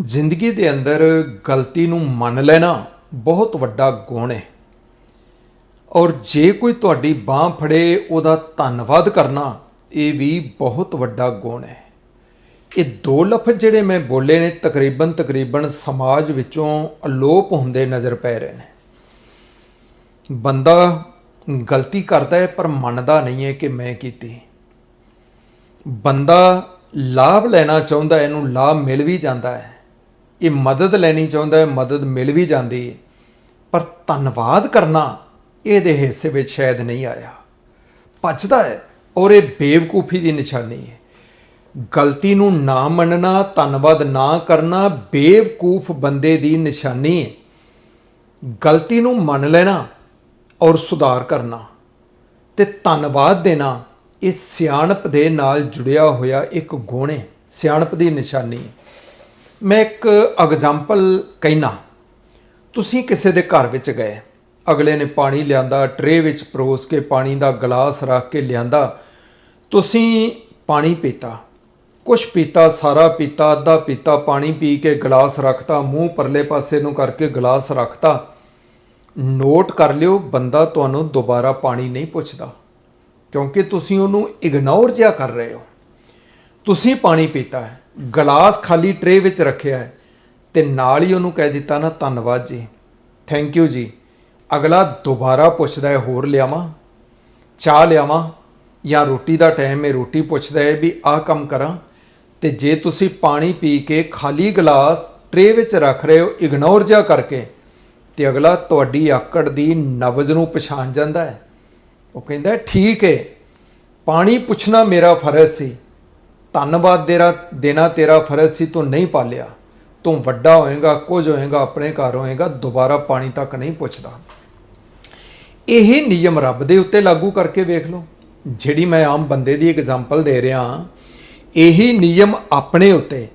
ਜ਼ਿੰਦਗੀ ਦੇ ਅੰਦਰ ਗਲਤੀ ਨੂੰ ਮੰਨ ਲੈਣਾ ਬਹੁਤ ਵੱਡਾ ਗੁਣ ਹੈ। ਔਰ ਜੇ ਕੋਈ ਤੁਹਾਡੀ ਬਾਹ ਫੜੇ, ਉਹਦਾ ਧੰਨਵਾਦ ਕਰਨਾ, ਇਹ ਵੀ ਬਹੁਤ ਵੱਡਾ ਗੁਣ ਹੈ। ਇਹ ਦੋ ਲਫ਼ਜ਼ ਜਿਹੜੇ ਮੈਂ ਬੋਲੇ ਨੇ, ਤਕਰੀਬਨ ਤਕਰੀਬਨ ਸਮਾਜ ਵਿੱਚੋਂ ਅਲੋਪ ਹੁੰਦੇ ਨਜ਼ਰ ਪੈ ਰਹੇ ਨੇ। ਬੰਦਾ ਗਲਤੀ ਕਰਦਾ ਹੈ, ਪਰ ਮੰਨਦਾ ਨਹੀਂ ਹੈ ਕਿ ਮੈਂ ਕੀਤੀ। ਬੰਦਾ ਲਾਭ ਲੈਣਾ ਚਾਹੁੰਦਾ ਇਹਨੂੰ ਲਾਭ ਮਿਲ ਵੀ ਜਾਂਦਾ ਹੈ। ਇਹ ਮਦਦ ਲੈਣੀ ਚਾਹੁੰਦਾ ਹੈ, ਮਦਦ ਮਿਲ ਵੀ ਜਾਂਦੀ ਹੈ। ਪਰ ਧੰਨਵਾਦ ਕਰਨਾ ਇਹਦੇ ਹਿੱਸੇ ਵਿੱਚ ਸ਼ਾਇਦ ਨਹੀਂ ਆਇਆ। ਭੱਜਦਾ ਹੈ ਔਰ ਇਹ ਬੇਵਕੂਫੀ ਦੀ ਨਿਸ਼ਾਨੀ ਹੈ। ਗਲਤੀ ਨੂੰ ਨਾ ਮੰਨਣਾ, ਧੰਨਵਾਦ ਨਾ ਕਰਨਾ ਬੇਵਕੂਫ ਬੰਦੇ ਦੀ ਨਿਸ਼ਾਨੀ ਹੈ। ਗਲਤੀ ਨੂੰ ਮੰਨ ਲੈਣਾ ਔਰ ਸੁਧਾਰ ਕਰਨਾ ਤੇ ਧੰਨਵਾਦ ਦੇਣਾ, ਇਹ ਸਿਆਣਪ ਦੇ ਨਾਲ ਜੁੜਿਆ ਹੋਇਆ ਇੱਕ ਗੁਣ ਹੈ। ਸਿਆਣਪ ਦੀ ਨਿਸ਼ਾਨੀ ਹੈ। ਮੈਂ ਇੱਕ ਐਗਜ਼ਾਮਪਲ ਕਹਿਣਾ ਤੁਸੀਂ ਕਿਸੇ ਦੇ ਘਰ ਵਿੱਚ ਗਏ, ਅਗਲੇ ਨੇ ਪਾਣੀ ਲਿਆਂਦਾ ਟਰੇ ਵਿੱਚ ਪਰੋਸ ਕੇ ਪਾਣੀ ਦਾ ਗਲਾਸ ਰੱਖ ਕੇ ਲਿਆਂਦਾ। ਤੁਸੀਂ ਪਾਣੀ ਪੀਤਾ, ਕੁਛ ਪੀਤਾ, ਸਾਰਾ ਪੀਤਾ, ਅੱਧਾ ਪੀਤਾ, ਪਾਣੀ ਪੀ ਕੇ ਗਲਾਸ ਰੱਖਤਾ, ਮੂੰਹ ਪਰਲੇ ਪਾਸੇ ਨੂੰ ਕਰਕੇ ਗਲਾਸ ਰੱਖਤਾ। ਨੋਟ ਕਰ ਲਿਓ, ਬੰਦਾ ਤੁਹਾਨੂੰ ਦੁਬਾਰਾ ਪਾਣੀ ਨਹੀਂ ਪੁੱਛਦਾ, ਕਿਉਂਕਿ ਤੁਸੀਂ ਉਹਨੂੰ ਇਗਨੋਰ ਜਿਹਾ ਕਰ ਰਹੇ ਹੋ। ਤੁਸੀਂ ਪਾਣੀ ਪੀਤਾ ਹੈ। ਗਲਾਸ ਖਾਲੀ ਟਰੇ ਵਿੱਚ ਰੱਖਿਆ ਹੈ ਤੇ ਨਾਲ ਹੀ ਉਹਨੂੰ ਕਹਿ ਦਿੱਤਾ ਨਾ, ਧੰਨਵਾਦ ਜੀ। ਥੈਂਕ ਯੂ ਜੀ। ਅਗਲਾ ਦੁਬਾਰਾ ਪੁੱਛਦਾ ਹੈ, ਹੋਰ ਲਿਆਵਾਂ? ਚਾਹ ਲਿਆਵਾਂ? ਜਾਂ ਰੋਟੀ ਦਾ ਟਾਈਮ ਹੈ ਰੋਟੀ ਪੁੱਛਦਾ ਹੈ ਵੀ ਆਹ ਕੰਮ ਕਰਾਂ? ਤੇ ਜੇ ਤੁਸੀਂ ਪਾਣੀ ਪੀ ਕੇ ਖਾਲੀ ਗਲਾਸ ਟਰੇ ਵਿੱਚ ਰੱਖ ਰਹੇ ਹੋ ਇਗਨੋਰ ਜਿਹਾ ਕਰਕੇ, ਤੇ ਅਗਲਾ ਤੁਹਾਡੀ ਆਕੜ ਦੀ ਨਬਜ਼ ਨੂੰ ਪਛਾਣ ਜਾਂਦਾ ਹੈ। ਉਹ ਕਹਿੰਦਾ, ਠੀਕ ਹੈ ਪਾਣੀ ਪੁੱਛਣਾ ਮੇਰਾ ਫਰਜ਼ ਸੀ। ਧੰਨਵਾਦ ਦੇਰਾ ਦੇਣਾ ਤੇਰਾ ਫਰਜ਼ ਸੀ, ਤੂੰ ਨਹੀਂ ਪਾਲਿਆ। ਤੂੰ ਵੱਡਾ ਹੋਏਗਾ, ਕੁਝ ਹੋਏਗਾ, ਆਪਣੇ ਘਰ ਹੋਏਗਾ, ਦੁਬਾਰਾ ਪਾਣੀ ਤੱਕ ਨਹੀਂ ਪੁੱਛਦਾ। ਇਹ ਨਿਯਮ ਰੱਬ ਦੇ ਉੱਤੇ ਲਾਗੂ ਕਰਕੇ ਵੇਖ ਲਓ। ਜਿਹੜੀ ਮੈਂ ਆਮ ਬੰਦੇ ਦੀ ਐਗਜ਼ਾਮਪਲ ਦੇ ਰਿਹਾ ਹਾਂ, ਇਹੀ ਨਿਯਮ ਆਪਣੇ ਉੱਤੇ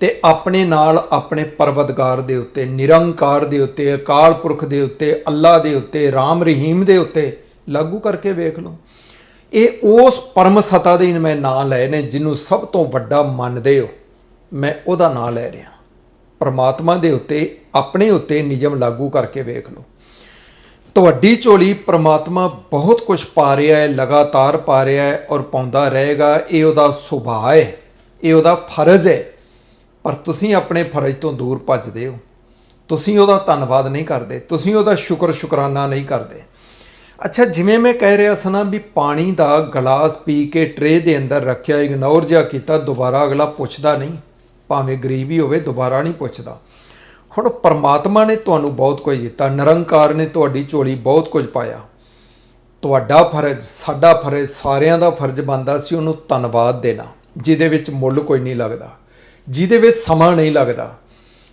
ਤੇ ਆਪਣੇ ਨਾਲ ਆਪਣੇ ਪਰਵਤਗਾਰ ਦੇ ਉੱਤੇ, ਨਿਰੰਕਾਰ ਦੇ ਉੱਤੇ, ਅਕਾਲ ਪੁਰਖ ਦੇ ਉੱਤੇ, ਅੱਲਾ ਦੇ ਉੱਤੇ, ਰਾਮ ਰਹੀਮ ਦੇ ਉੱਤੇ ਲਾਗੂ ਕਰਕੇ ਵੇਖ ਲਓ। ਇਹ ਉਸ ਪਰਮ ਸਤਾ ਦੇ ਮੈਂ ਨਾਂ ਲਏ ਨੇ, ਜਿਹਨੂੰ ਸਭ ਤੋਂ ਵੱਡਾ ਮੰਨਦੇ ਹੋ, ਮੈਂ ਉਹਦਾ ਨਾਂ ਲੈ ਰਿਹਾ। ਪਰਮਾਤਮਾ ਦੇ ਉੱਤੇ, ਆਪਣੇ ਉੱਤੇ ਨਿਯਮ ਲਾਗੂ ਕਰਕੇ ਵੇਖ ਲਓ। ਤੁਹਾਡੀ ਝੋਲੀ ਪ੍ਰਮਾਤਮਾ ਬਹੁਤ ਕੁਝ ਪਾ ਰਿਹਾ ਹੈ, ਲਗਾਤਾਰ ਪਾ ਰਿਹਾ ਹੈ ਔਰ ਪਾਉਂਦਾ ਰਹੇਗਾ। ਇਹ ਉਹਦਾ ਸੁਭਾਅ ਹੈ, ਇਹ ਉਹਦਾ ਫਰਜ਼ ਹੈ। ਪਰ ਤੁਸੀਂ ਆਪਣੇ ਫਰਜ਼ ਤੋਂ ਦੂਰ ਭੱਜਦੇ ਹੋ। ਤੁਸੀਂ ਉਹਦਾ ਧੰਨਵਾਦ ਨਹੀਂ ਕਰਦੇ, ਤੁਸੀਂ ਉਹਦਾ ਸ਼ੁਕਰ ਸ਼ੁਕਰਾਨਾ ਨਹੀਂ ਕਰਦੇ। ਅੱਛਾ, ਜਿਵੇਂ ਮੈਂ ਕਹਿ ਰਿਹਾ ਸੀ ਨਾ ਵੀ ਪਾਣੀ ਦਾ ਗਲਾਸ ਪੀ ਕੇ ਟਰੇ ਦੇ ਅੰਦਰ ਰੱਖਿਆ ਇਗਨੋਰ ਜਿਹਾ ਕੀਤਾ, ਦੁਬਾਰਾ ਅਗਲਾ ਪੁੱਛਦਾ ਨਹੀਂ। ਭਾਵੇਂ ਗਰੀਬ ਹੀ ਹੋਵੇ, ਦੁਬਾਰਾ ਨਹੀਂ ਪੁੱਛਦਾ। ਹੁਣ ਪਰਮਾਤਮਾ ਨੇ ਤੁਹਾਨੂੰ ਬਹੁਤ ਕੁਝ ਦਿੱਤਾ, ਨਿਰੰਕਾਰ ਨੇ ਤੁਹਾਡੀ ਝੋਲੀ ਬਹੁਤ ਕੁਝ ਪਾਇਆ। ਤੁਹਾਡਾ ਫਰਜ਼, ਸਾਡਾ ਫਰਜ਼, ਸਾਰਿਆਂ ਦਾ ਫਰਜ਼ ਬਣਦਾ ਸੀ ਉਹਨੂੰ ਧੰਨਵਾਦ ਦੇਣਾ, ਜਿਹਦੇ ਵਿੱਚ ਮੁੱਲ ਕੋਈ ਨਹੀਂ ਲੱਗਦਾ, ਜਿਹਦੇ ਵਿੱਚ ਸਮਾਂ ਨਹੀਂ ਲੱਗਦਾ।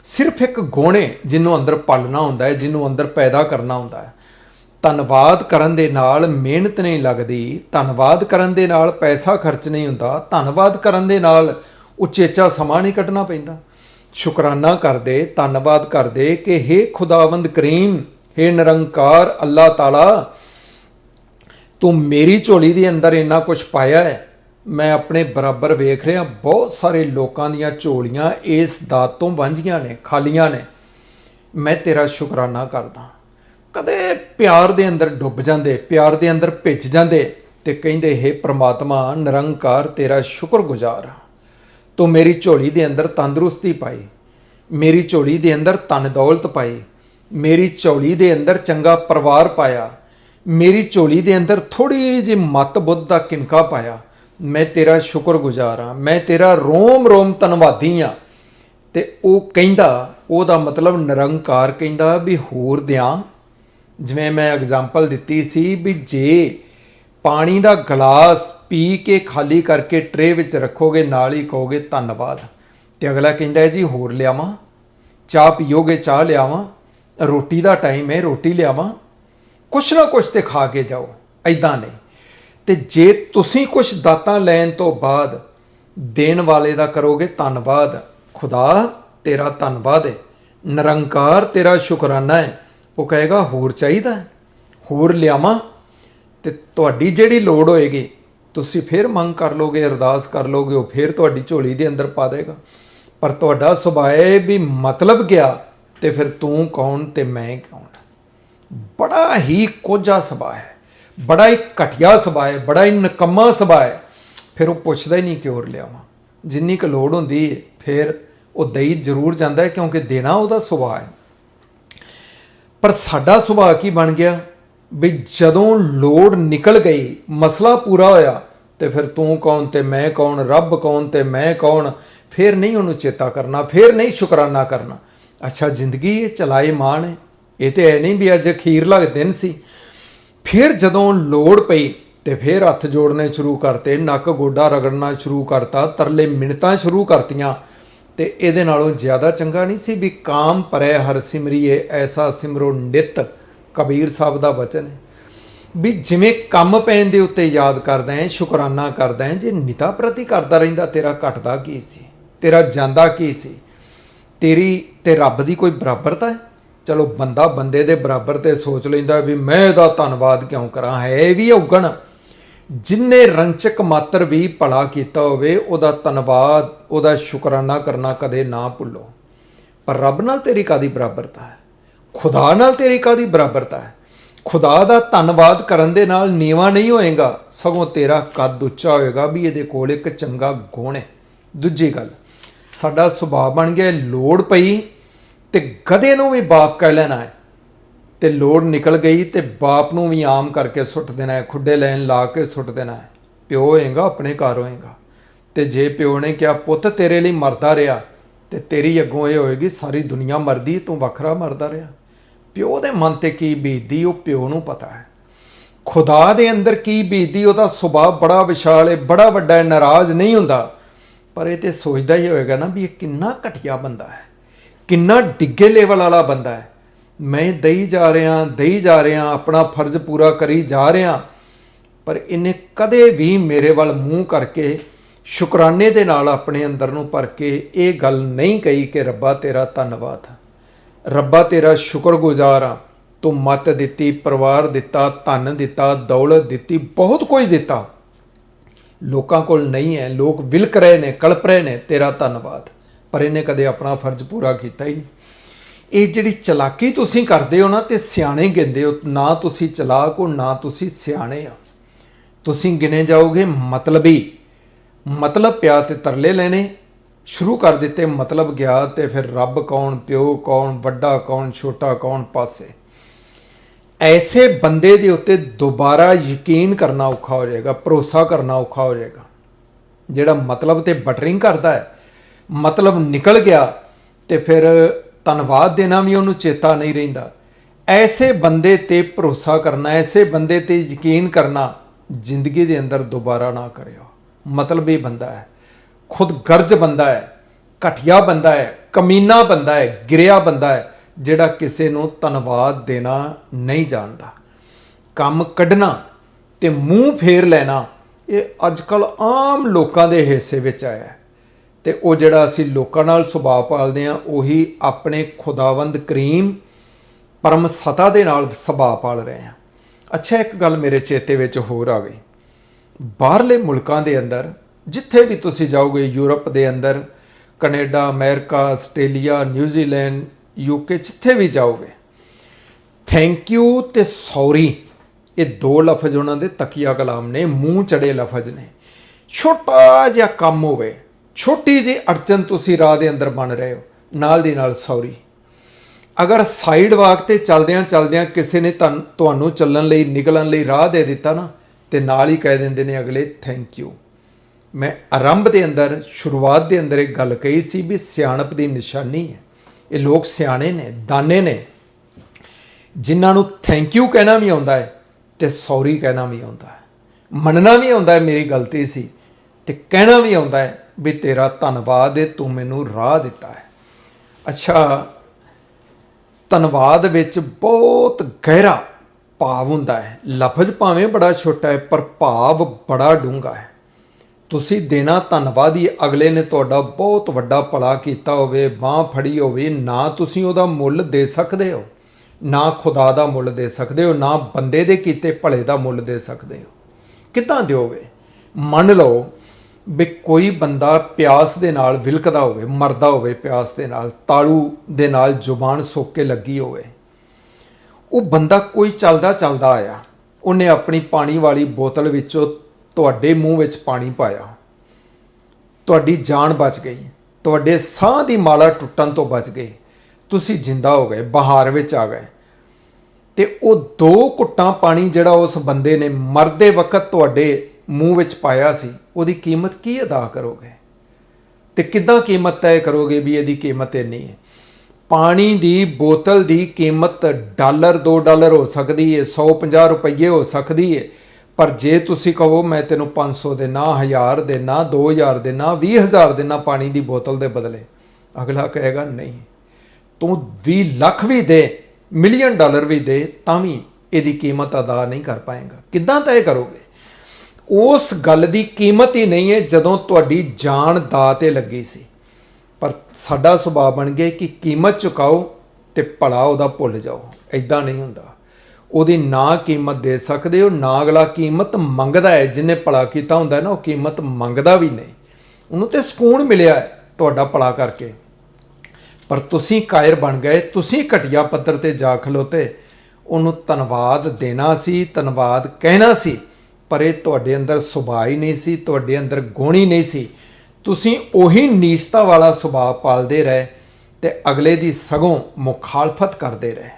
ਸਿਰਫ ਇੱਕ ਗੋਣੇ ਜਿਹਨੂੰ ਅੰਦਰ ਪਾਲਣਾ ਹੁੰਦਾ ਹੈ, ਜਿਹਨੂੰ ਅੰਦਰ ਪੈਦਾ ਕਰਨਾ ਹੁੰਦਾ ਹੈ। ਧੰਨਵਾਦ ਕਰਨ ਦੇ ਨਾਲ ਮਿਹਨਤ ਨਹੀਂ ਲੱਗਦੀ, ਧੰਨਵਾਦ ਕਰਨ ਦੇ ਨਾਲ ਪੈਸਾ ਖਰਚ ਨਹੀਂ ਹੁੰਦਾ, ਧੰਨਵਾਦ ਕਰਨ ਦੇ ਨਾਲ ਉਚੇਚਾ ਸਮਾਂ ਨਹੀਂ ਕੱਢਣਾ ਪੈਂਦਾ। ਸ਼ੁਕਰਾਨਾ ਕਰਦੇ, ਧੰਨਵਾਦ ਕਰਦੇ ਕਿ हे ਖੁਦਾਵੰਦ ਕਰੀਮ हे ਨਿਰੰਕਾਰ ਅੱਲਾਹ ਤਾਲਾ, ਤੂੰ ਮੇਰੀ ਝੋਲੀ ਦੇ ਅੰਦਰ ਇੰਨਾ ਕੁਝ ਪਾਇਆ ਹੈ। ਮੈਂ ਆਪਣੇ ਬਰਾਬਰ ਵੇਖ ਰਿਹਾ, ਬਹੁਤ ਸਾਰੇ ਲੋਕਾਂ ਦੀਆਂ ਝੋਲੀਆਂ ਇਸ ਦਾਤ ਤੋਂ ਵਾਂਝੀਆਂ ਨੇ, ਖਾਲੀਆਂ ਨੇ। ਮੈਂ ਤੇਰਾ ਸ਼ੁਕਰਾਨਾ ਕਰਦਾ। ਕਦੇ ਪਿਆਰ ਦੇ ਅੰਦਰ ਡੁੱਬ ਜਾਂਦੇ, ਪਿਆਰ ਦੇ ਅੰਦਰ ਭਿੱਜ ਜਾਂਦੇ ਤੇ ਕਹਿੰਦੇ, ਹੈ ਪ੍ਰਮਾਤਮਾ, ਨਿਰੰਕਾਰ ਤੇਰਾ ਸ਼ੁਕਰਗੁਜ਼ਾਰ ਹਾਂ। ਤੂੰ ਮੇਰੀ ਝੋਲੀ ਦੇ ਅੰਦਰ ਤੰਦਰੁਸਤੀ ਪਾਈ, ਮੇਰੀ ਝੋਲੀ ਦੇ ਅੰਦਰ ਧਨ ਦੌਲਤ ਪਾਈ, ਮੇਰੀ ਝੋਲੀ ਦੇ ਅੰਦਰ ਚੰਗਾ ਪਰਿਵਾਰ ਪਾਇਆ, ਮੇਰੀ ਝੋਲੀ ਦੇ ਅੰਦਰ ਥੋੜੀ ਜਿਹੀ ਮਤ ਬੁੱਧ ਦਾ ਕਿਨਕਾ ਪਾਇਆ। ਮੈਂ ਤੇਰਾ ਸ਼ੁਕਰਗੁਜ਼ਾਰ ਹਾਂ, ਮੈਂ ਤੇਰਾ ਰੋਮ ਰੋਮ ਧੰਨਵਾਦੀ ਹਾਂ। ਤੇ ਉਹ ਕਹਿੰਦਾ, ਉਹਦਾ ਮਤਲਬ ਨਿਰੰਕਾਰ ਕਹਿੰਦਾ ਵੀ ਹੋਰ ਦਿਆਂ ਜਿਵੇਂ ਮੈਂ ਐਗਜ਼ਾਮਪਲ ਦਿੱਤੀ ਸੀ ਵੀ ਜੇ ਪਾਣੀ ਦਾ ਗਲਾਸ ਪੀ ਕੇ ਖਾਲੀ ਕਰਕੇ ਟਰੇ ਵਿੱਚ ਰੱਖੋਗੇ, ਨਾਲ ਹੀ ਕਹੋਗੇ, ਧੰਨਵਾਦ। ਤੇ ਅਗਲਾ ਕਹਿੰਦਾ ਹੈ ਜੀ, ਹੋਰ ਲਿਆਵਾਂ? ਚਾਹ ਪੀਓਗੇ, ਚਾਹ ਲਿਆਵਾਂ? ਰੋਟੀ ਦਾ ਟਾਈਮ ਹੈ, ਰੋਟੀ ਲਿਆਵਾਂ? ਕੁਛ ਨਾ ਕੁਛ ਤੇ ਖਾ ਕੇ ਜਾਓ। ਐਦਾਂ ਨਹੀਂ। ਤੇ ਜੇ ਤੁਸੀਂ ਕੁਛ ਦਾਤਾਂ ਲੈਣ ਤੋਂ ਬਾਅਦ ਦੇਣ ਵਾਲੇ ਦਾ ਕਰੋਗੇ, ਧੰਨਵਾਦ। ਖੁਦਾ ਤੇਰਾ ਧੰਨਵਾਦ ਹੈ ਨਿਰੰਕਾਰ ਤੇਰਾ ਸ਼ੁਕਰਾਨਾ ਹੈ ਉਹ ਕਹੇਗਾ, ਹੋਰ ਚਾਹੀਦਾ ਹੋਰ ਲਿਆਵਾਂ? ਤੇ ਤੁਹਾਡੀ ਜਿਹੜੀ ਲੋੜ ਹੋਏਗੀ, ਤੁਸੀਂ ਫਿਰ ਮੰਗ ਕਰ ਲੋਗੇ, ਅਰਦਾਸ ਕਰ ਲੋਗੇ, ਉਹ ਫਿਰ ਤੁਹਾਡੀ ਝੋਲੀ ਦੇ ਅੰਦਰ ਪਾ ਦੇਗਾ। ਪਰ ਤੁਹਾਡਾ ਸੁਭਾਅ ਵੀ ਮਤਲਬ ਗਿਆ ਤੇ ਫਿਰ ਤੂੰ ਕੌਣ ਤੇ ਮੈਂ ਕੌਣ? ਬੜਾ ਹੀ ਕੋਝਾ ਸੁਭਾਅ ਹੈ। ਬੜਾ ਹੀ ਘਟੀਆ ਸੁਭਾਅ ਹੈ, ਬੜਾ ਹੀ ਨਕਮਾ ਸੁਭਾਅ ਹੈ। ਫਿਰ ਉਹ ਪੁੱਛਦਾ ਹੀ ਨਹੀਂ ਕਿ ਹੋਰ ਲਿਆਵਾਂ। ਜਿੰਨੀ ਕੁ ਲੋੜ ਹੁੰਦੀ ਹੈ ਫਿਰ ਉਹ ਦਈ ਜ਼ਰੂਰ ਜਾਂਦਾ ਹੈ ਕਿਉਂਕਿ ਦੇਣਾ ਉਹਦਾ ਸੁਭਾਅ ਹੈ। ਪਰ ਸਾਡਾ ਸੁਭਾਅ ਕੀ ਬਣ ਗਿਆ? ਵੀ ਜਦੋਂ ਲੋੜ ਨਿਕਲ ਗਈ, ਮਸਲਾ ਪੂਰਾ ਹੋਇਆ, ਤੇ ਫਿਰ ਤੂੰ ਕੌਣ ਤੇ ਮੈਂ ਕੌਣ, ਰੱਬ ਕੌਣ ਤੇ ਮੈਂ ਕੌਣ? ਫਿਰ ਨਹੀਂ ਉਹਨੂੰ ਚੇਤਾ ਕਰਨਾ, ਫਿਰ ਨਹੀਂ ਸ਼ੁਕਰਾਨਾ ਕਰਨਾ। ਅੱਛਾ, ਜ਼ਿੰਦਗੀ ਇਹ ਚਲਾਏ ਮਾਣ ਹੈ। ਇਹ ਤੇ ਐ ਨਹੀਂ ਵੀ ਅੱਜ ਅਖੀਰਲਾ ਦਿਨ ਸੀ। ਫਿਰ ਜਦੋਂ ਲੋੜ ਪਈ, ਤੇ ਫਿਰ ਹੱਥ ਜੋੜਨੇ ਸ਼ੁਰੂ ਕਰਤੇ, ਨੱਕ ਗੋਡਾ ਰਗੜਨਾ ਸ਼ੁਰੂ ਕਰਤਾ, ਤਰਲੇ ਮਿੰਨਤਾਂ ਸ਼ੁਰੂ ਕਰਤੀਆਂ। ਤੇ ਇਹਦੇ ਨਾਲੋਂ ਜ਼ਿਆਦਾ ਚੰਗਾ ਨਹੀਂ ਸੀ ਵੀ ਕਾਮ ਪਰੈ ਹਰ ਸਿਮਰੀਏ, ਐਸਾ ਸਿਮਰੋ ਨਿਤ। ਕਬੀਰ ਸਾਹਿਬ ਦਾ ਬਚਨ ਹੈ ਵੀ ਜਿਵੇਂ ਕੰਮ ਪੈਣ ਦੇ ਉੱਤੇ ਯਾਦ ਕਰਦਾ ਹੈ, ਸ਼ੁਕਰਾਨਾ ਕਰਦਾ ਹੈ, ਜੇ ਨਿਤਾ ਪ੍ਰਤੀ ਕਰਦਾ ਰਹਿੰਦਾ, ਤੇਰਾ ਘਟਦਾ ਕੀ ਸੀ? ਤੇਰਾ ਜਾਂਦਾ ਕੀ ਸੀ? ਤੇਰੀ ਤੇ ਰੱਬ ਦੀ ਕੋਈ ਬਰਾਬਰਤਾ ਹੈ? ਚਲੋ ਬੰਦਾ ਬੰਦੇ ਦੇ ਬਰਾਬਰ ਤੇ ਸੋਚ ਲੈਂਦਾ ਵੀ ਮੈਂ ਇਹਦਾ ਧੰਨਵਾਦ ਕਿਉਂ ਕਰਾਂ? ਹੈ ਇਹ ਵੀ ਔਗਣ। ਜਿਨਨੇ ਰੰਚਕ ਮਾਤਰ ਵੀ ਭਲਾ ਕੀਤਾ ਹੋਵੇ, ਉਹਦਾ ਧੰਨਵਾਦ, ਉਹਦਾ ਸ਼ੁਕਰਾਨਾ ਕਰਨਾ ਕਦੇ ਨਾ ਭੁੱਲੋ। ਪਰ ਰੱਬ ਨਾਲ ਤੇਰੀ ਕਾਦੀ ਬਰਾਬਰਤਾ ਹੈ? ਖੁਦਾ ਨਾਲ ਤੇਰੀ ਕਾਦੀ ਬਰਾਬਰਤਾ ਹੈ? ਖੁਦਾ ਦਾ ਧੰਨਵਾਦ ਕਰਨ ਦੇ ਨਾਲ ਨੀਵਾ ਨਹੀਂ ਹੋਏਗਾ, ਸਗੋਂ ਤੇਰਾ ਕੱਦ ਉੱਚਾ ਹੋਏਗਾ ਵੀ ਇਹਦੇ ਕੋਲ ਇੱਕ ਚੰਗਾ ਗੁਣ ਹੈ। ਦੂਜੀ ਗੱਲ, ਸਾਡਾ ਸੁਭਾਅ ਬਣ ਗਿਆ, ਲੋੜ ਪਈ ਤੇ ਗਧੇ ਨੂੰ ਵੀ ਬਾਪ ਕਹਿ ਲੈਣਾ ਹੈ। ਤੇ ਲੋੜ ਨਿਕਲ ਗਈ ਤੇ ਬਾਪ ਨੂੰ ਵੀ ਆਮ ਕਰਕੇ ਸੁੱਟ ਦੇਣਾ ਹੈ, ਖੁੱਡੇ ਲੈਣ ਲਾ ਕੇ ਸੁੱਟ ਦੇਣਾ ਹੈ। ਪਿਓ ਹੋਏਗਾ, ਆਪਣੇ ਘਰ ਹੋਏਗਾ। ਤੇ ਜੇ ਪਿਓ ਨੇ ਕਿਹਾ, ਪੁੱਤ, ਤੇਰੇ ਲਈ ਮਰਦਾ ਰਿਹਾ, ਤੇ ਤੇਰੀ ਅੱਗੋਂ ਇਹ ਹੋਏਗੀ, ਸਾਰੀ ਦੁਨੀਆ ਮਰਦੀ ਤੂੰ ਵੱਖਰਾ ਮਰਦਾ ਰਿਹਾ। ਪਿਓ ਦੇ ਮਨ ਤੇ ਕੀ ਬੀਤਦੀ, ਉਹ ਪਿਓ ਨੂੰ ਪਤਾ ਹੈ। ਖੁਦਾ ਦੇ ਅੰਦਰ ਕੀ ਬੀਤਦੀ, ਉਹਦਾ ਸੁਭਾਅ ਬੜਾ ਵਿਸ਼ਾਲ ਹੈ, ਬੜਾ ਵੱਡਾ ਹੈ, ਨਾਰਾਜ਼ ਨਹੀਂ ਹੁੰਦਾ। ਪਰ ਇਹ ਤੇ ਸੋਚਦਾ ਹੀ ਹੋਏਗਾ ਨਾ ਵੀ ਇਹ ਕਿੰਨਾ ਘਟੀਆ ਬੰਦਾ ਹੈ, ਕਿੰਨਾ ਡਿੱਗੇ ਲੈਵਲ ਵਾਲਾ ਬੰਦਾ ਹੈ। ਮੈਂ ਦਈ ਜਾ ਰਿਹਾ, ਦਈ ਜਾ ਰਿਹਾ, ਆਪਣਾ ਫਰਜ਼ ਪੂਰਾ ਕਰੀ ਜਾ ਰਿਹਾ। ਪਰ ਇਹਨੇ ਕਦੇ ਵੀ ਮੇਰੇ ਵੱਲ ਮੂੰਹ ਕਰਕੇ ਸ਼ੁਕਰਾਨੇ ਦੇ ਨਾਲ ਆਪਣੇ ਅੰਦਰ ਨੂੰ ਭਰ ਕੇ ਇਹ ਗੱਲ ਨਹੀਂ ਕਹੀ ਕਿ ਰੱਬਾ ਤੇਰਾ ਧੰਨਵਾਦ ਰੱਬਾ ਤੇਰਾ ਸ਼ੁਕਰਗੁਜ਼ਾਰ ਆ। ਤੂੰ ਮਤ ਦਿੱਤੀ, ਪਰਿਵਾਰ ਦਿੱਤਾ, ਧਨ ਦਿੱਤਾ, ਦੌਲਤ ਦਿੱਤੀ, ਬਹੁਤ ਕੁਝ ਦਿੱਤਾ। ਲੋਕਾਂ ਕੋਲ ਨਹੀਂ ਹੈ, ਲੋਕ ਵਿਲਕ ਰਹੇ ਨੇ, ਕਲਪ ਰਹੇ ਨੇ, ਤੇਰਾ ਧੰਨਵਾਦ। ਪਰ ਇਹਨੇ ਕਦੇ ਆਪਣਾ ਫਰਜ਼ ਪੂਰਾ ਕੀਤਾ ਹੀ ਨਹੀਂ। ਇਹ ਜਿਹੜੀ ਚਲਾਕੀ ਤੁਸੀਂ ਕਰਦੇ ਹੋ ਨਾ ਤੇ ਸਿਆਣੇ ਗਿੰਦੇ ਹੋ, ਨਾ ਤੁਸੀਂ ਚਲਾਕ ਹੋ, ਨਾ ਤੁਸੀਂ ਸਿਆਣੇ ਹੋ। ਤੁਸੀਂ ਗਿਣੇ ਜਾਓਗੇ ਮਤਲਬੀ ਮਤਲਬ ਪਿਆ ਤੇ ਤਰਲੇ ਲੈਣੇ, ਸ਼ੁਰੂ ਕਰ ਦਿੱਤੇ ਮਤਲਬ ਗਿਆ ਤੇ ਫਿਰ ਰੱਬ ਕੌਣ, ਪਿਓ ਕੌਣ, ਵੱਡਾ ਕੌਣ, ਛੋਟਾ ਕੌਣ, ਪਾਸੇ। ਐਸੇ ਬੰਦੇ ਦੇ ਉੱਤੇ ਦੁਬਾਰਾ ਯਕੀਨ ਕਰਨਾ ਔਖਾ ਹੋ ਜਾਏਗਾ, ਭਰੋਸਾ ਕਰਨਾ ਔਖਾ ਹੋ ਜਾਏਗਾ। ਜਿਹੜਾ ਮਤਲਬ ਤੇ ਬਟਰਿੰਗ ਕਰਦਾ ਹੈ, ਮਤਲਬ ਨਿਕਲ ਗਿਆ ਤੇ ਫਿਰ ਧੰਨਵਾਦ ਦੇਣਾ ਵੀ ਉਹਨੂੰ ਚੇਤਾ ਨਹੀਂ ਰਹਿੰਦਾ। ਐਸੇ ਬੰਦੇ ਤੇ ਭਰੋਸਾ ਕਰਨਾ, ਐਸੇ ਬੰਦੇ ਤੇ ਯਕੀਨ ਕਰਨਾ ਜ਼ਿੰਦਗੀ ਦੇ ਅੰਦਰ ਦੁਬਾਰਾ ਨਾ ਕਰਿਓ। ਮਤਲਬ ਇਹ ਬੰਦਾ ਹੈ। ਖੁਦ ਗਰਜ ਬੰਦਾ ਹੈ, ਘਟਿਆ ਬੰਦਾ ਹੈ, ਕਮੀਨਾ ਬੰਦਾ ਹੈ, ਗਿਰਿਆ ਬੰਦਾ ਹੈ, ਜਿਹੜਾ ਕਿਸੇ ਨੂੰ ਧੰਨਵਾਦ ਦੇਣਾ ਨਹੀਂ ਜਾਣਦਾ। ਕੰਮ ਕੱਢਣਾ ਤੇ ਮੂੰਹ ਫੇਰ ਲੈਣਾ, ਇਹ ਅੱਜਕੱਲ ਆਮ ਲੋਕਾਂ ਦੇ ਹਿੱਸੇ ਵਿੱਚ ਆਇਆ ਹੈ। ਤੇ ਉਹ ਜਿਹੜਾ ਅਸੀਂ ਲੋਕਾਂ ਨਾਲ ਸੁਭਾਅ ਪਾਲਦੇ ਆ ਉਹੀ ਆਪਣੇ ਖੁਦਾਵੰਦ ਕਰੀਮ ਪਰਮ ਸਤਾ ਦੇ ਨਾਲ ਸੁਭਾਅ ਪਾਲ ਰਹੇ ਆ ਅੱਛਾ, ਇੱਕ ਗੱਲ ਮੇਰੇ ਚੇਤੇ ਵਿੱਚ ਹੋਰ ਆ ਗਈ। ਬਾਹਰਲੇ ਮੁਲਕਾਂ ਦੇ ਅੰਦਰ, ਜਿੱਥੇ ਵੀ ਤੁਸੀਂ ਜਾਓਗੇ, ਯੂਰਪ ਦੇ ਅੰਦਰ, Canada, America, Australia New Zealand UK, ਜਿੱਥੇ ਵੀ ਜਾਓਗੇ, ਥੈਂਕ ਯੂ ਤੇ ਸੌਰੀ। ਇਹ ਦੋ ਲਫ਼ਜ਼ ਉਹਨਾਂ ਦੇ ਤਕੀਆ ਕਲਾਮ ਨੇ, ਮੂੰਹ ਚੜੇ ਲਫ਼ਜ਼ ਨੇ। ਛੋਟਾ ਜਿਹਾ ਕੰਮ ਹੋਵੇ ਛੋਟੀ ਜਿਹੀ ਅੜਚਨ ਤੁਸੀਂ ਰਾਹ ਦੇ ਅੰਦਰ ਬਣ ਰਹੇ ਹੋ, ਨਾਲ ਦੀ ਨਾਲ ਸੌਰੀ। ਅਗਰ ਸਾਈਡ ਵਾਕ ਤੇ ਚਲਦਿਆਂ ਚਲਦਿਆਂ ਕਿਸੇ ਨੇ ਤੁਹਾਨੂੰ ਤੁਹਾਨੂੰ ਚੱਲਣ ਲਈ, ਨਿਕਲਣ ਲਈ ਰਾਹ ਦੇ ਦਿੱਤਾ ਨਾ, ਤੇ ਨਾਲ ਹੀ ਕਹਿ ਦਿੰਦੇ ਨੇ ਅਗਲੇ ਥੈਂਕ ਯੂ ਮੈਂ ਆਰੰਭ ਦੇ ਅੰਦਰ, ਸ਼ੁਰੂਆਤ ਦੇ ਅੰਦਰ ਇੱਕ ਗੱਲ ਕਹੀ ਸੀ ਵੀ ਸਿਆਣਪ ਦੀ ਨਿਸ਼ਾਨੀ ਹੈ। ਇਹ ਲੋਕ ਸਿਆਣੇ ਨੇ, ਦਾਨੇ ਨੇ। ਜਿਨ੍ਹਾਂ ਨੂੰ ਥੈਂਕ ਯੂ ਕਹਿਣਾ ਵੀ ਆਉਂਦਾ ਹੈ ਤੇ ਸੌਰੀ ਕਹਿਣਾ ਵੀ ਆਉਂਦਾ ਹੈ। ਮੰਨਣਾ ਵੀ ਆਉਂਦਾ ਹੈ, ਮੇਰੀ ਗਲਤੀ ਸੀ, ਤੇ ਕਹਿਣਾ ਵੀ ਆਉਂਦਾ ਹੈ ਵੀ ਤੇਰਾ ਧੰਨਵਾਦ ਹੈ ਤੂੰ ਮੈਨੂੰ ਰਾਹ ਦਿੱਤਾ ਹੈ। ਅੱਛਾ, ਧੰਨਵਾਦ ਵਿੱਚ ਬਹੁਤ ਗਹਿਰਾ ਭਾਵ ਹੁੰਦਾ ਹੈ। ਲਫ਼ਜ਼ ਭਾਵੇਂ ਬੜਾ ਛੋਟਾ ਹੈ, ਪਰ ਭਾਵ ਬੜਾ ਡੂੰਘਾ ਹੈ। ਤੁਸੀਂ ਦੇਣਾ ਧੰਨਵਾਦ ਹੀ ਅਗਲੇ ਨੇ ਤੁਹਾਡਾ ਬਹੁਤ ਵੱਡਾ ਭਲਾ ਕੀਤਾ ਹੋਵੇ, ਬਾਹ ਫੜੀ ਹੋਵੇ, ਨਾ ਤੁਸੀਂ ਉਹਦਾ ਮੁੱਲ ਦੇ ਸਕਦੇ ਹੋ, ਨਾ ਖੁਦਾ ਦਾ ਮੁੱਲ ਦੇ ਸਕਦੇ ਹੋ, ਨਾ ਬੰਦੇ ਦੇ ਕੀਤੇ ਭਲੇ ਦਾ ਮੁੱਲ ਦੇ ਸਕਦੇ ਹੋ। ਕਿੱਦਾਂ ਦਿਓਗੇ? ਮੰਨ ਲਓ ਵੀ ਕੋਈ ਬੰਦਾ ਪਿਆਸ ਦੇ ਨਾਲ ਵਿਲਕਦਾ ਹੋਵੇ, ਮਰਦਾ ਹੋਵੇ ਪਿਆਸ ਦੇ ਨਾਲ ਤਾਲੂ ਦੇ ਨਾਲ ਜ਼ੁਬਾਨ ਸੁੱਕ ਕੇ ਲੱਗੀ ਹੋਵੇ, ਉਹ ਬੰਦਾ ਕੋਈ ਚੱਲਦਾ ਚੱਲਦਾ ਆਇਆ। ਉਹਨੇ ਆਪਣੀ ਪਾਣੀ ਵਾਲੀ ਬੋਤਲ ਵਿੱਚੋਂ ਤੁਹਾਡੇ ਮੂੰਹ ਵਿੱਚ ਪਾਣੀ ਪਾਇਆ। ਤੁਹਾਡੀ ਜਾਨ ਬਚ ਗਈ। ਤੁਹਾਡੇ ਸਾਹ ਦੀ ਮਾਲਾ ਟੁੱਟਣ ਤੋਂ ਬਚ ਗਈ ਤੁਸੀਂ ਜਿੰਦਾ ਹੋ ਗਏ, ਬਹਾਰ ਵਿੱਚ ਆ ਗਏ। ਤੇ ਉਹ ਦੋ ਘੁੱਟਾਂ ਪਾਣੀ ਜਿਹੜਾ ਉਸ ਬੰਦੇ ਨੇ ਮਰਦੇ ਵਕਤ ਤੁਹਾਡੇ ਮੂੰਹ ਵਿੱਚ ਪਾਇਆ ਸੀ, ਉਹਦੀ ਕੀਮਤ ਕੀ ਅਦਾ ਕਰੋਗੇ? ਤੇ ਕਿੱਦਾਂ ਕੀਮਤ ਤੈਅ ਕਰੋਗੇ ਵੀ ਇਹਦੀ ਕੀਮਤ ਇੰਨੀ ਹੈ? ਪਾਣੀ ਦੀ ਬੋਤਲ ਦੀ ਕੀਮਤ ਡਾਲਰ 2 ਡਾਲਰ ਹੋ ਸਕਦੀ ਹੈ 150 ਰੁਪਏ ਹੋ ਸਕਦੀ ਹੈ। ਪਰ ਜੇ ਤੁਸੀਂ ਕਹੋ, ਮੈਂ ਤੈਨੂੰ 500 ਦੇਣਾ 1000 ਦੇਣਾ 2000 ਦੇਣਾ 20000 ਦੇਣਾ ਪਾਣੀ ਦੀ ਬੋਤਲ ਦੇ ਬਦਲੇ, ਅਗਲਾ ਕਹੇਗਾ ਨਹੀਂ। ਤੂੰ 20 ਲੱਖ ਵੀ ਦੇ, ਮਿਲੀਅਨ ਡਾਲਰ ਵੀ ਦੇ, ਤਾਂ ਵੀ ਇਹਦੀ ਕੀਮਤ ਅਦਾ ਨਹੀਂ ਕਰ ਪਾਏਗਾ। ਕਿੱਦਾਂ ਤੈਅ ਕਰੋਗੇ? ਉਸ ਗੱਲ ਦੀ ਕੀਮਤ ਹੀ ਨਹੀਂ ਹੈ ਜਦੋਂ ਤੁਹਾਡੀ ਜਾਨ ਦਾ ਤੇ ਲੱਗੀ ਸੀ। ਪਰ ਸਾਡਾ ਸੁਭਾਅ ਬਣ ਗਿਆ ਕਿ ਕੀਮਤ ਚੁਕਾਓ ਤੇ ਭਲਾ ਉਹਦਾ ਭੁੱਲ ਜਾਓ। ਐਦਾਂ ਨਹੀਂ ਹੁੰਦਾ। ਉਹਦੀ ਨਾ ਕੀਮਤ ਦੇ ਸਕਦੇ ਹੋ, ਨਾ ਅਗਲਾ ਕੀਮਤ ਮੰਗਦਾ ਹੈ। ਜਿਹਨੇ ਭਲਾ ਕੀਤਾ ਹੁੰਦਾ ਨਾ, ਉਹ ਕੀਮਤ ਮੰਗਦਾ ਵੀ ਨਹੀਂ। ਉਹਨੂੰ ਤੇ ਸਕੂਨ ਮਿਲਿਆ ਤੁਹਾਡਾ ਭਲਾ ਕਰਕੇ। ਪਰ ਤੁਸੀਂ ਕਾਇਰ ਬਣ ਗਏ, ਤੁਸੀਂ ਘਟੀਆ ਪੱਧਰ ਤੇ ਜਾ ਖਲੋਤੇ। ਉਹਨੂੰ ਧੰਨਵਾਦ ਦੇਣਾ ਸੀ, ਧੰਨਵਾਦ ਕਹਿਣਾ ਸੀ। ਪਰ ਇਹ ਤੁਹਾਡੇ ਅੰਦਰ ਸੁਭਾਅ ਹੀ ਨਹੀਂ ਸੀ, ਤੁਹਾਡੇ ਅੰਦਰ ਗੁਣ ਹੀ ਨਹੀਂ ਸੀ। ਤੁਸੀਂ ਉਹੀ ਨੀਸ਼ਤਾ ਵਾਲਾ ਸੁਭਾਅ ਪਾਲਦੇ ਰਹੇ ਤੇ ਅਗਲੇ ਦੀ ਸਗੋਂ ਮੁਖਾਲਫਤ ਕਰਦੇ ਰਹੇ।